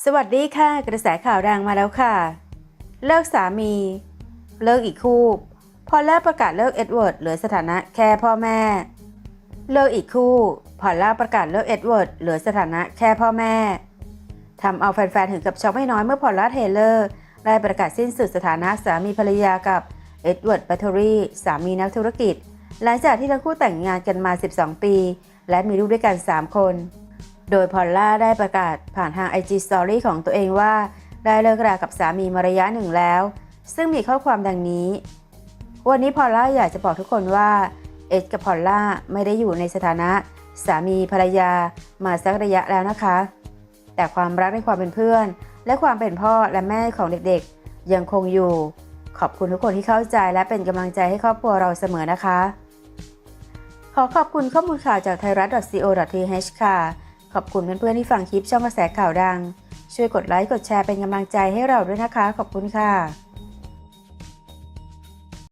สวัสดีค่ะ กระแสข่าวดังมาแล้วค่ะ เลิกสามี เลิกอีกคู่ พอลล่าประกาศเลิกเอ็ดเวิร์ดเหลือสถานะแค่พ่อแม่ เลิกอีกคู่ พอลล่าประกาศเลิกเอ็ดเวิร์ดเหลือสถานะแค่พ่อแม่ทำเอาแฟนๆถึงกับช็อกไม่น้อยเมื่อพอลล่าเทเลอร์ได้ประกาศสิ้นสุดสถานะสามีภรรยากับเอ็ดเวิร์ดแบตเตอรี่สามีนักธุรกิจ หลังจากที่ทั้งคู่แต่งงานกันมา 12 ปี และมีลูกด้วยกัน 3 คน โดยพอลล่าได้ประกาศผ่านทาง IG Story ของตัวเองว่า ได้เลิกรากับสามีมาระยะหนึ่งแล้ว ซึ่งมีข้อความดังนี้ วันนี้พอลล่าอยากจะบอกทุกคนว่า เอ็ดกับพอลล่าไม่ได้อยู่ในสถานะ สามีภรรยามาสักระยะแล้วนะคะ แต่ความรักในความเป็นเพื่อน และความเป็นพ่อและแม่ของเด็กๆ ยังคงอยู่ ขอบคุณทุกคนที่เข้าใจและเป็นกำลังใจให้ครอบครัวเราเสมอนะคะ ขอขอบคุณข้อมูลข่าวจากไทยรัฐ .co.th ค่ะ ขอบคุณเพื่อนๆที่ฟังคลิปช่องกระแสข่าวดัง ช่วยกดไลค์กดแชร์เป็นกำลังใจให้เราด้วยนะคะ ขอบคุณค่ะ